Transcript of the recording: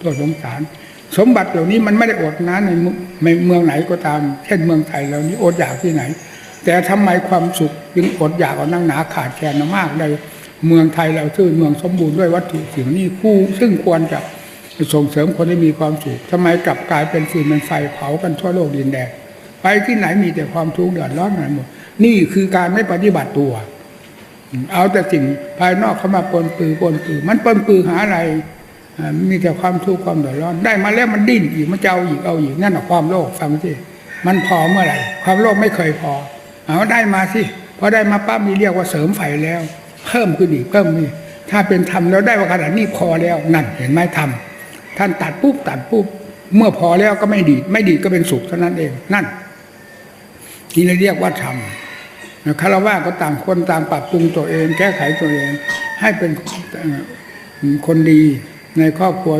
ตัวสงสาร สมบัติเหล่านี้มันไม่ได้อดนะในเมืองไหนก็ตาม เช่นเมืองไทยเรานี้อดอยากที่ไหน แต่ทำไมความสุขจึงอดอยากเอานั่งหนาขาดแคลนมากเลยเมืองไทยเราชื่อเมืองสมบูรณ์ด้วยวัตถุสิ่งนี้คู่ ซึ่งควรจะส่งเสริมคนให้มีความสุขทำไมกลับกลายเป็นฟืนเป็นไฟเผากันทั่วโลกดินแดนไปที่ไหนมีแต่ความทุกข์เดือดร้อนกันหมดนี่คือการไม่ปฏิบัติตัว เอาแต่สิ่งภายนอกเข้ามาปนปือปนปือมันปนปือหาอะไร มีแต่ความทุกข์ความเดือดร้อนได้มาแล้วมันดิ้นอีกมันจะเอาอีกเอาอีกนั่นแหะความโลภฟังสิมันพอเมื่อไหร่ความโลภไม่เคยพอเอาได้มาสิพอได้มาปั๊บนี่เรียกว่าเสริมไฟแล้ว เพิ่มขึ้นอีกเพิ่มนี่ถ้าเป็นธรรมแล้วได้ว่าขนาดนี้พอแล้วนั่นเห็นไหมธรรมท่านตัดปุ๊บตัดปุ๊บเมื่อพอแล้วก็ไม่ดีไม่ดีก็เป็นสุขเท่านั้นเองนั่นนี่เราเรียกว่าธรรมคารวะก็ต่างคนต่างปรับปรุงตัวเอง แก้ไขตัวเอง ให้เป็นคนดี ในครอบครัว